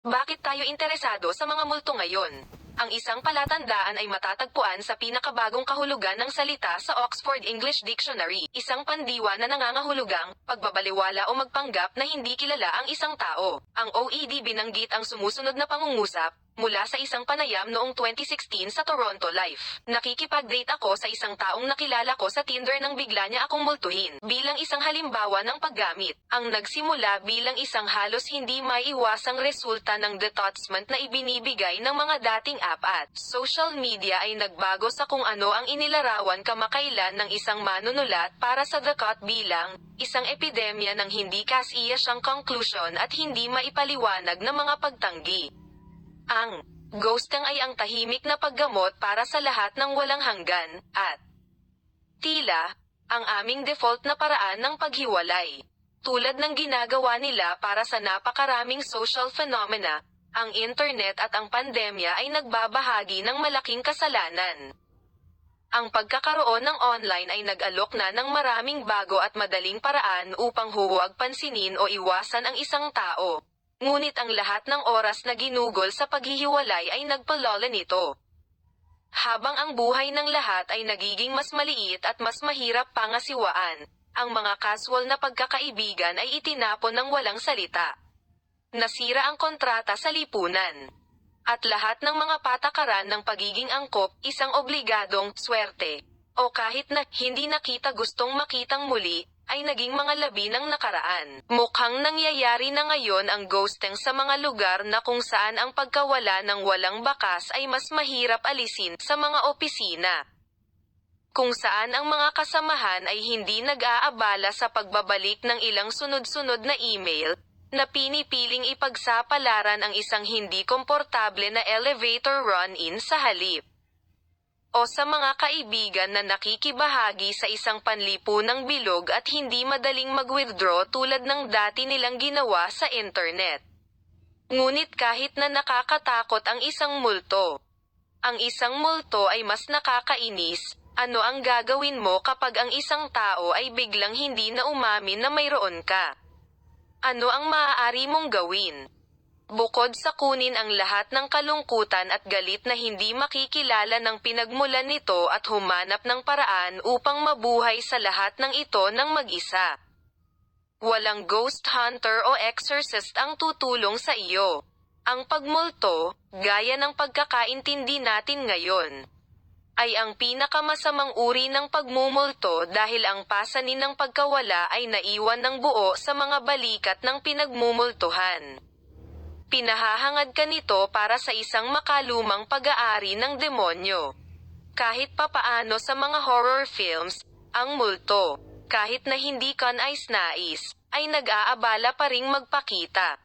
Bakit tayo interesado sa mga multo ngayon? Ang isang palatandaan ay matatagpuan sa pinakabagong kahulugan ng salita sa Oxford English Dictionary. Isang pandiwa na nangangahulugang pagbabaliwala o magpanggap na hindi kilala ang isang tao. Ang OED binanggit ang sumusunod na pangungusap mula sa isang panayam noong 2016 sa Toronto Life. Nakikipag-date ako sa isang taong nakilala ko sa Tinder nang bigla niya akong multuhin. Bilang isang halimbawa ng paggamit, ang nagsimula bilang isang halos hindi maiiwasang resulta ng detachment na ibinibigay ng mga dating app at social media ay nagbago sa kung ano ang inilarawan kamakailan ng isang manunulat para sa The Cut bilang isang epidemya ng hindi kasiya siyang conclusion at hindi maipaliwanag na mga pagtanggi. Ang ghosting ay ang tahimik na paggamot para sa lahat ng walang hanggan, at tila, ang aming default na paraan ng paghiwalay. Tulad ng ginagawa nila para sa napakaraming social phenomena, ang internet at ang pandemya ay nagbabahagi ng malaking kasalanan. Ang pagkakaroon ng online ay nag-alok na ng maraming bago at madaling paraan upang huwag pansinin o iwasan ang isang tao. Ngunit ang lahat ng oras na ginugol sa paghihiwalay ay nagpalola nito. Habang ang buhay ng lahat ay nagiging mas maliit at mas mahirap pangasiwaan, ang mga casual na pagkakaibigan ay itinapon ng walang salita. Nasira ang kontrata sa lipunan. At lahat ng mga patakaran ng pagiging angkop, isang obligadong swerte. O kahit na hindi nakita gustong makitang muli, ay naging mga labi ng nakaraan. Mukhang nangyayari na ngayon ang ghosting sa mga lugar na kung saan ang pagkawala ng walang bakas ay mas mahirap alisin sa mga opisina. Kung saan ang mga kasamahan ay hindi nag-aabala sa pagbabalik ng ilang sunod-sunod na email, na pinipiling ipagsapalaran ang isang hindi komportable na elevator run-in sa halip o sa mga kaibigan na nakikibahagi sa isang panlipunang bilog at hindi madaling mag-withdraw tulad ng dati nilang ginawa sa internet. Ngunit kahit na nakakatakot ang isang multo, ang isang multo ay mas nakakainis, ano ang gagawin mo kapag ang isang tao ay biglang hindi na umamin na mayroon ka? Ano ang maaari mong gawin? Bukod sa kunin ang lahat ng kalungkutan at galit na hindi makikilala ng pinagmulan nito at humanap ng paraan upang mabuhay sa lahat ng ito ng mag-isa. Walang ghost hunter o exorcist ang tutulong sa iyo. Ang pagmulto, gaya ng pagkakaintindi natin ngayon, ay ang pinakamasamang uri ng pagmumulto dahil ang pasanin ng pagkawala ay naiwan ng buo sa mga balikat ng pinagmumultuhan. Pinahahangad ka nito para sa isang makalumang pag-aari ng demonyo. Kahit papaano sa mga horror films, ang multo, kahit na hindi ka nais-nais, ay nag-aabala pa ring magpakita.